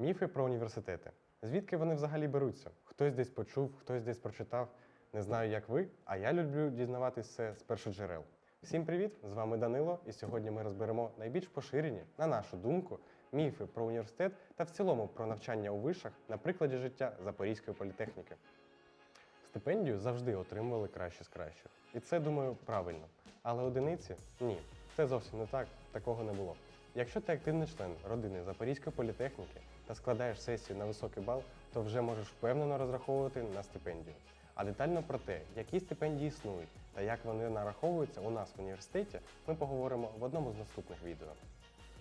Міфи про університети. Звідки вони взагалі беруться? Хтось десь почув, хтось десь прочитав. Не знаю, як ви, а я люблю дізнаватись все з першоджерел. Всім привіт! З вами Данило, і сьогодні ми розберемо найбільш поширені, на нашу думку, міфи про університет та в цілому про навчання у вишах на прикладі життя Запорізької політехніки. Стипендію завжди отримували краще з кращих. І це, думаю, правильно. Але одиниці ні. Це зовсім не так, такого не було. Якщо ти активний член родини Запорізької політехніки та складаєш сесію на високий бал, то вже можеш впевнено розраховувати на стипендію. А детально про те, які стипендії існують та як вони нараховуються у нас в університеті, ми поговоримо в одному з наступних відео.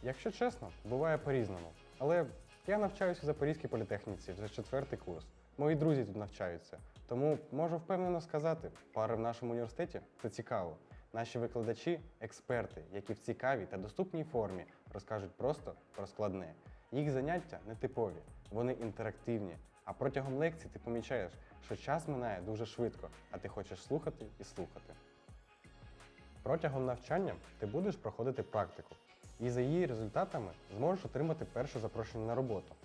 Якщо чесно, буває по-різному. Але я навчаюся у Запорізькій політехніці вже четвертий курс. Мої друзі тут навчаються. Тому можу впевнено сказати, пари в нашому університеті це цікаво. Наші викладачі експерти, які в цікавій та доступній формі розкажуть просто про складне. Їх заняття нетипові, вони інтерактивні. А протягом лекцій ти помічаєш, що час минає дуже швидко, а ти хочеш слухати і слухати. Протягом навчання ти будеш проходити практику, і за її результатами зможеш отримати перше запрошення на роботу.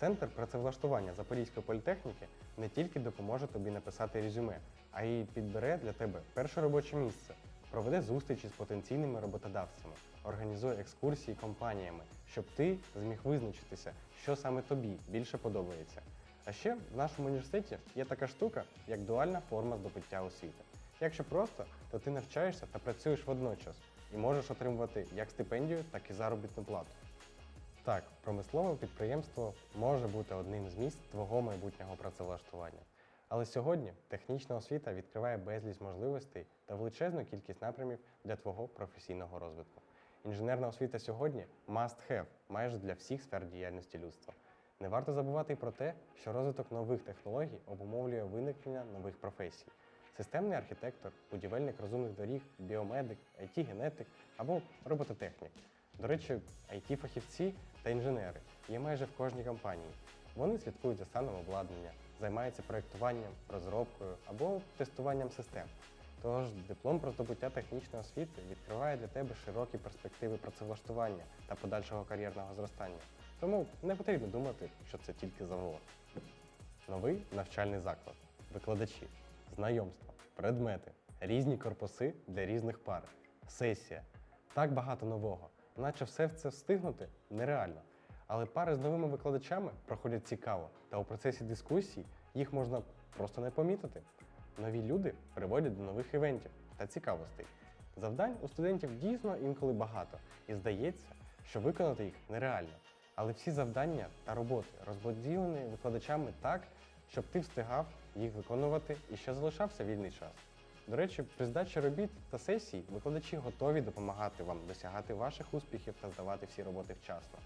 Центр працевлаштування Запорізької політехніки не тільки допоможе тобі написати резюме, а й підбере для тебе перше робоче місце, проведе зустрічі з потенційними роботодавцями, організує екскурсії компаніями, щоб ти зміг визначитися, що саме тобі більше подобається. А ще в нашому університеті є така штука, як дуальна форма здобуття освіти. Якщо просто, то ти навчаєшся та працюєш водночас і можеш отримувати як стипендію, так і заробітну плату. Так, промислове підприємство може бути одним з місць твого майбутнього працевлаштування. Але сьогодні технічна освіта відкриває безліч можливостей та величезну кількість напрямів для твого професійного розвитку. Інженерна освіта сьогодні must have майже для всіх сфер діяльності людства. Не варто забувати й про те, що розвиток нових технологій обумовлює виникнення нових професій. Системний архітектор, будівельник розумних доріг, біомедик, IT-генетик або робототехнік. До речі, IT-фахівці та інженери є майже в кожній компанії. Вони слідкують за станом обладнання, займаються проєктуванням, розробкою або тестуванням систем. Тож диплом про здобуття технічної освіти відкриває для тебе широкі перспективи працевлаштування та подальшого кар'єрного зростання. Тому не потрібно думати, що це тільки завод. Новий навчальний заклад, викладачі, знайомства, предмети, різні корпуси для різних пар, сесія. Так багато нового, наче все це встигнути нереально. Але пари з новими викладачами проходять цікаво, та у процесі дискусій їх можна просто не помітити. Нові люди приводять до нових івентів та цікавостей. Завдань у студентів дійсно інколи багато, і здається, що виконати їх нереально. Але всі завдання та роботи розподілені викладачами так, щоб ти встигав їх виконувати і ще залишався вільний час. До речі, при здачі робіт та сесій викладачі готові допомагати вам досягати ваших успіхів та здавати всі роботи вчасно.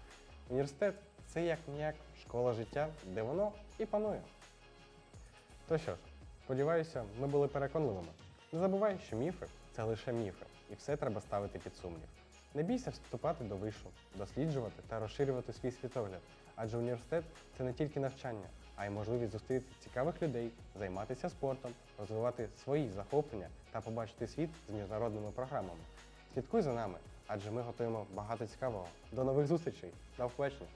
Університет це як ніяк школа життя, де воно і панує. То що ж, сподіваюся, ми були переконливими. Не забувай, що міфи це лише міфи, і все треба ставити під сумнів. Не бійся вступати до вишу, досліджувати та розширювати свій світогляд, адже університет це не тільки навчання, а й можливість зустріти цікавих людей, займатися спортом, розвивати свої захоплення та побачити світ з міжнародними програмами. Слідкуй за нами, адже ми готуємо багато цікавого. До нових зустрічей! До побачення!